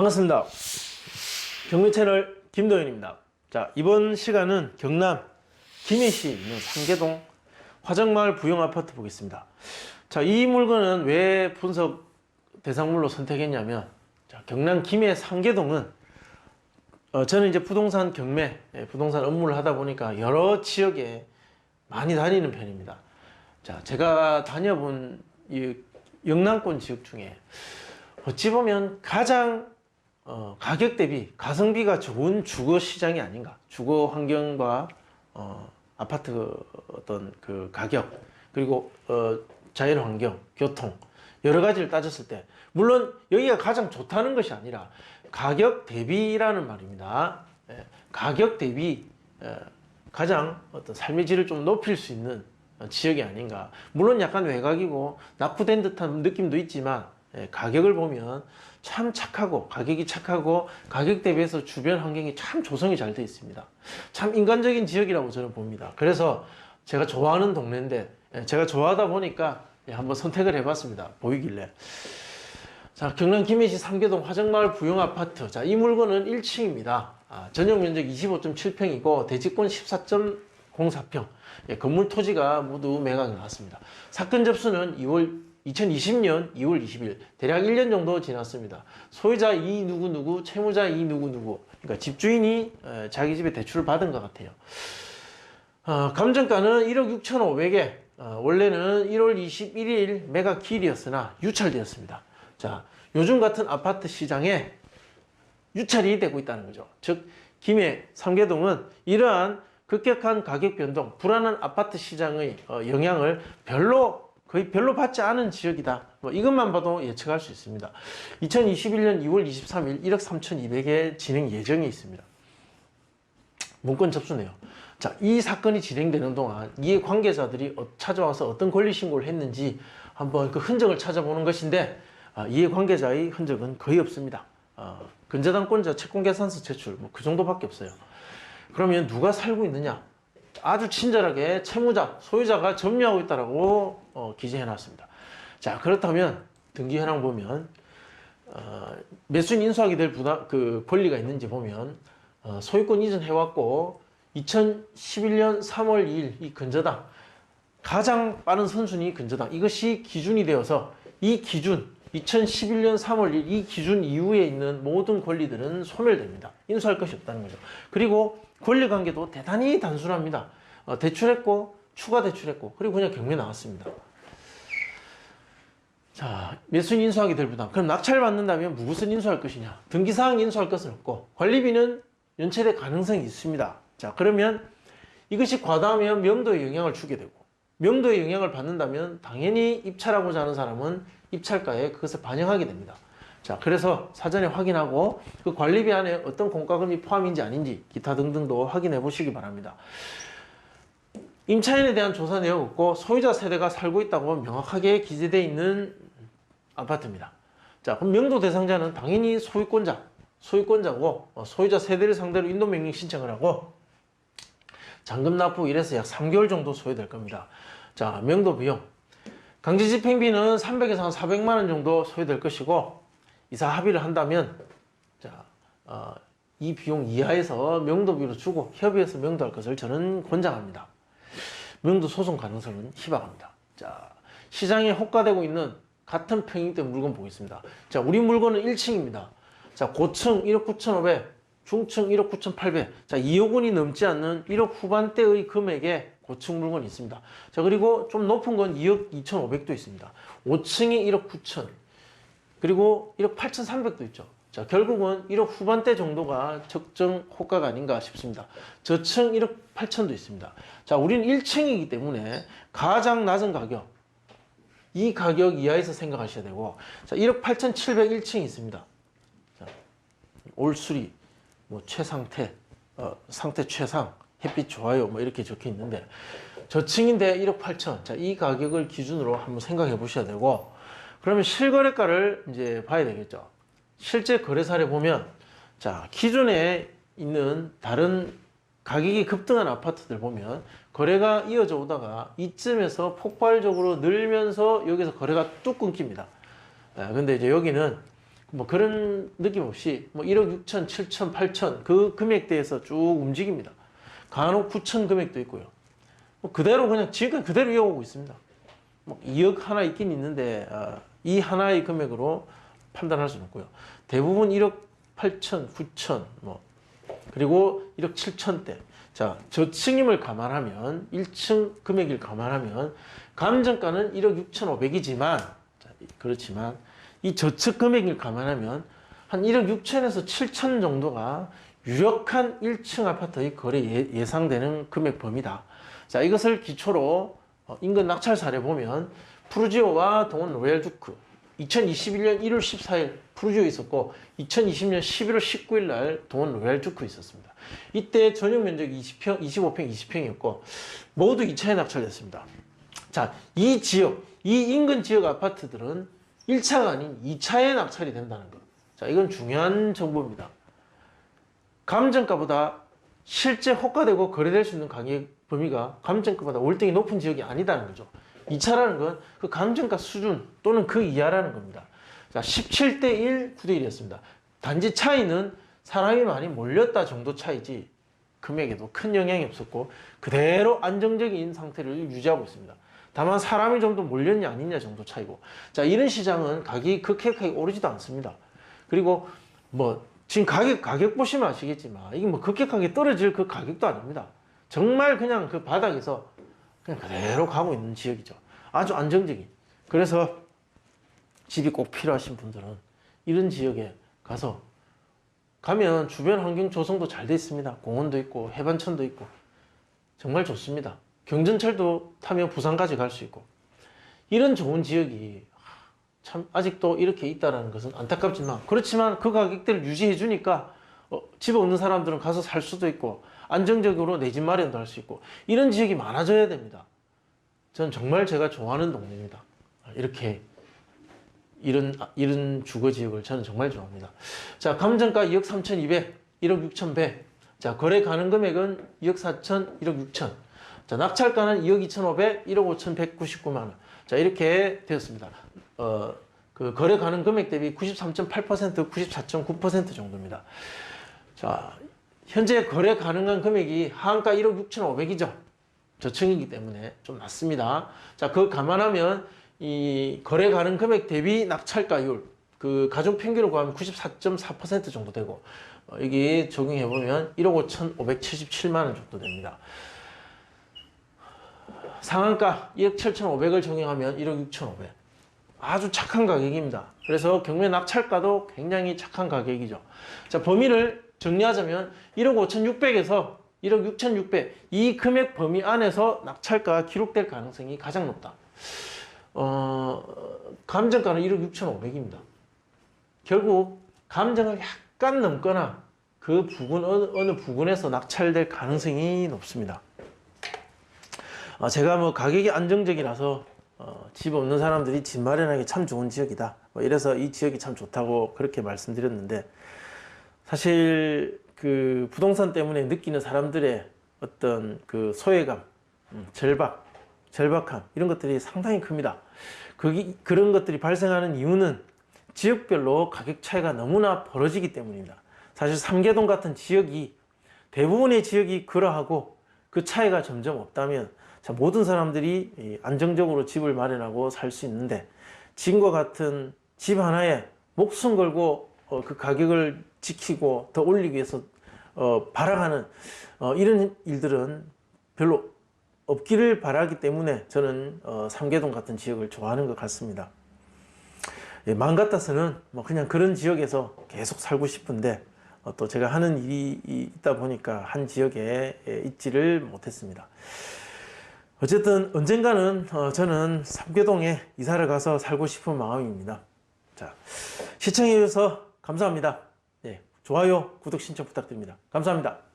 반갑습니다. 경매 채널 김도현입니다. 자, 이번 시간은 경남 김해시에 있는 상계동 화정마을 부영 아파트 보겠습니다. 자, 이 물건은 왜 분석 대상물로 선택했냐면, 자, 경남 김해 상계동은 어, 저는 이제 부동산 경매, 예, 부동산 업무를 하다 보니까 여러 지역에 많이 다니는 편입니다. 자, 제가 다녀본 이 영남권 지역 중에 어찌 보면 가장 어, 가격 대비 가성비가 좋은 주거 시장이 아닌가. 주거 환경과 어, 아파트 어떤 그 가격 그리고 어, 자연 환경, 교통 여러 가지를 따졌을 때 물론 여기가 가장 좋다는 것이 아니라 가격 대비라는 말입니다. 예, 가격 대비 예, 가장 어떤 삶의 질을 좀 높일 수 있는 어, 지역이 아닌가. 물론 약간 외곽이고 낙후된 듯한 느낌도 있지만 예, 가격을 보면 참 착하고 가격이 착하고 가격 대비해서 주변 환경이 참 조성이 잘 되어 있습니다. 참 인간적인 지역이라고 저는 봅니다. 그래서 제가 좋아하는 동네인데 예, 제가 좋아하다 보니까 예, 한번 선택을 해봤습니다. 보이길래. 자, 경남 김해시 삼계동 화정마을 부영 아파트. 자, 이 물건은 1층입니다. 아, 전용 면적 25.7평이고 대지권 14.04평. 예, 건물 토지가 모두 매각이 나왔습니다. 사건 접수는 2월 2020년 2월 20일 대략 1년 정도 지났습니다. 소유자 이 누구 누구, 채무자 이 누구 누구. 그러니까 집주인이 에, 자기 집에 대출을 받은 것 같아요. 어, 감정가는 1억 6,500에 어, 원래는 1월 21일 매각 기일이었으나 유찰되었습니다. 자, 요즘 같은 아파트 시장에 유찰이 되고 있다는 거죠. 즉, 김해 삼계동은 이러한 급격한 가격 변동, 불안한 아파트 시장의 어, 영향을 별로 거의 별로 받지 않은 지역이다. 뭐 이것만 봐도 예측할 수 있습니다. 2021년 2월 23일 1억 3,200에 진행 예정이 있습니다. 문건 접수네요. 자, 이 사건이 진행되는 동안 이해 관계자들이 어- 찾아와서 어떤 권리 신고를 했는지 한번 그 흔적을 찾아보는 것인데 아, 이해 관계자의 흔적은 거의 없습니다. 어, 근저당권자 채권계산서 제출 뭐 그 정도밖에 없어요. 그러면 누가 살고 있느냐? 아주 친절하게 채무자, 소유자가 점유하고 있다라고 어, 기재해 놨습니다. 자 그렇다면 등기 현황 보면 어, 매수인 인수하게 될 부담 그 권리가 있는지 보면 어, 소유권 이전 해왔고 2011년 3월 2일 이 근저당 가장 빠른 선순위 근저당 이것이 기준이 되어서 이 기준 2011년 3월 1일 이 기준 이후에 있는 모든 권리들은 소멸됩니다. 인수할 것이 없다는 거죠. 그리고 권리 관계도 대단히 단순합니다. 어, 대출했고 추가 대출했고 그리고 그냥 경매 나왔습니다. 자, 매수인 인수하게 될 부담. 그럼 낙찰 받는다면 무엇을 인수할 것이냐? 등기사항 인수할 것은 없고 관리비는 연체될 가능성이 있습니다. 자, 그러면 이것이 과다하면 명도에 영향을 주게 되고 명도에 영향을 받는다면 당연히 입찰하고자 하는 사람은 입찰가에 그것을 반영하게 됩니다. 자, 그래서 사전에 확인하고 그 관리비 안에 어떤 공과금이 포함인지 아닌지 기타 등등도 확인해 보시기 바랍니다. 임차인에 대한 조사 내역 없고 소유자 세대가 살고 있다고 명확하게 기재되어 있는 아파트입니다. 자, 그럼 명도 대상자는 당연히 소유권자, 소유권자고 어, 소유자 세대를 상대로 인도명령 신청을 하고 잔금 납부 이래서 약 3개월 정도 소요될 겁니다. 자, 명도 비용. 강제 집행비는 300에서 한 400만 원 정도 소요될 것이고 이사 합의를 한다면 자, 어, 이 비용 이하에서 명도비로 주고 협의해서 명도할 것을 저는 권장합니다. 명도 소송 가능성은 희박합니다. 자, 시장에 호가되고 있는 같은 평형대 물건 보겠습니다. 자, 우리 물건은 1층입니다. 자, 고층 1억 9,500, 중층 1억 9,800. 자, 2억 원이 넘지 않는 1억 후반대의 금액에 고층 물건이 있습니다. 자, 그리고 좀 높은 건 2억 2,500도 있습니다. 5층이 1억 9천. 그리고 1억 8,300도 있죠. 자, 결국은 1억 후반대 정도가 적정 호가가 아닌가 싶습니다. 저층 1억 8천도 있습니다. 자, 우리는 1층이기 때문에 가장 낮은 가격, 이 가격 이하에서 생각하셔야 되고, 자, 1억 8,701층이 있습니다. 자, 올수리, 뭐, 최상태, 어, 상태 최상, 햇빛 좋아요, 뭐, 이렇게 적혀 있는데, 저층인데 1억 8천. 자, 이 가격을 기준으로 한번 생각해 보셔야 되고, 그러면 실거래가를 이제 봐야 되겠죠. 실제 거래사를 보면, 자, 기존에 있는 다른 가격이 급등한 아파트들 보면 거래가 이어져 오다가 이쯤에서 폭발적으로 늘면서 여기서 거래가 뚝 끊깁니다. 아, 근데 이제 여기는 뭐 그런 느낌 없이 뭐 1억 6천, 7천, 8천 그 금액대에서 쭉 움직입니다. 간혹 9천 금액도 있고요. 뭐 그대로 그냥 지금까지 그대로 이어오고 있습니다. 뭐 2억 하나 있긴 있는데 아, 이 하나의 금액으로 판단할 수는 없고요. 대부분 1억 8천, 9천 뭐 그리고 1억 7천대. 자, 저층임을 감안하면 1층 금액을 감안하면 감정가는 1억 6천5백이지만 그렇지만 이 저축 금액을 감안하면 한 1억 6천에서 7천 정도가 유력한 1층 아파트의 거래 예- 예상되는 금액 범위다. 자, 이것을 기초로 어, 인근 낙찰 사례 보면 푸르지오와 동원 로얄 주크 2021년 1월 14일 푸르지오 있었고 2020년 11월 19일 날 동원 로얄 주크 있었습니다. 이때 전용 면적이 20평, 25평, 20평이었고 모두 2차에 낙찰됐습니다. 자, 이 지역, 이 인근 지역 아파트들은 1차가 아닌 2차에 낙찰이 된다는 것. 자, 이건 중요한 정보입니다. 감정가보다 실제 호가되고 거래될 수 있는 가격 범위가 감정가보다 월등히 높은 지역이 아니다는 거죠. 2차라는 건 그 감정가 수준 또는 그 이하라는 겁니다. 자, 17대 1, 9대 1이었습니다. 단지 차이는 사람이 많이 몰렸다 정도 차이지 금액에도 큰 영향이 없었고 그대로 안정적인 상태를 유지하고 있습니다. 다만 사람이 좀 더 몰렸냐 아니냐 정도 차이고 자 이런 시장은 가격이 급격하게 오르지도 않습니다. 그리고 뭐 지금 가격 가격 보시면 아시겠지만 이게 뭐 급격하게 떨어질 그 가격도 아닙니다. 정말 그냥 그 바닥에서 그냥 그대로 가고 있는 지역이죠. 아주 안정적인. 그래서 집이 꼭 필요하신 분들은 이런 지역에 가서 가면 주변 환경 조성도 잘 돼 있습니다. 공원도 있고 해반천도 있고 정말 좋습니다. 경전철도 타면 부산까지 갈 수 있고 이런 좋은 지역이 참 아직도 이렇게 있다는 것은 안타깝지만 그렇지만 그 가격대를 유지해 주니까 어, 집에 없는 사람들은 가서 살 수도 있고 안정적으로 내 집 마련도 할 수 있고 이런 지역이 많아져야 됩니다. 저는 정말 제가 좋아하는 동네입니다. 이렇게 이런 이런 주거 지역을 저는 정말 좋아합니다. 자, 감정가 2억 3,200, 1억 6,100. 자, 거래 가능 금액은 2억 4천, 1억 6천. 자, 낙찰가는 2억 2,500, 1억 5,199만 원. 자, 이렇게 되었습니다. 어, 그 거래 가능 금액 대비 93.8%, 94.9% 정도입니다. 자, 현재 거래 가능한 금액이 하한가 1억 6,500이죠. 저층이기 때문에 좀 낮습니다. 자, 그거 감안하면 이 거래 가능 금액 대비 낙찰가율 그 가중 평균을 구하면 94.4% 정도 되고 어, 여기 적용해 보면 1억 5,577만 원 정도 됩니다. 상한가 1억 7,500을 적용하면 1억 6,500. 아주 착한 가격입니다. 그래서 경매 낙찰가도 굉장히 착한 가격이죠. 자, 범위를 정리하자면 1억 5,600에서 1억 6,600. 이 금액 범위 안에서 낙찰가가 기록될 가능성이 가장 높다. 어, 감정가는 1억 6,500입니다. 결국 감정을 약간 넘거나 그 부근 어느, 어느 부근에서 낙찰될 가능성이 높습니다. 아, 제가 뭐 가격이 안정적이라서 어, 집 없는 사람들이 집 마련하기 참 좋은 지역이다. 뭐 이래서 이 지역이 참 좋다고 그렇게 말씀드렸는데 사실 그 부동산 때문에 느끼는 사람들의 어떤 그 소외감, 음, 절박, 절박함 이런 것들이 상당히 큽니다. 그기, 그런 것들이 발생하는 이유는 지역별로 가격 차이가 너무나 벌어지기 때문입니다. 사실 삼계동 같은 지역이 대부분의 지역이 그러하고 그 차이가 점점 없다면 자, 모든 사람들이 이 안정적으로 집을 마련하고 살 수 있는데 지금과 같은 집 하나에 목숨 걸고 어, 그 가격을 지키고 더 올리기 위해서 어, 발악하는 어, 이런 일들은 별로 없기를 바라기 때문에 저는 어, 삼계동 같은 지역을 좋아하는 것 같습니다. 예, 마음 같아서는 뭐 그냥 그런 지역에서 계속 살고 싶은데 어, 또 제가 하는 일이 있다 보니까 한 지역에 예, 있지를 못했습니다. 어쨌든 언젠가는 어, 저는 삼계동에 이사를 가서 살고 싶은 마음입니다. 자, 시청해 주셔서 감사합니다. 예, 좋아요, 구독 신청 부탁드립니다. 감사합니다.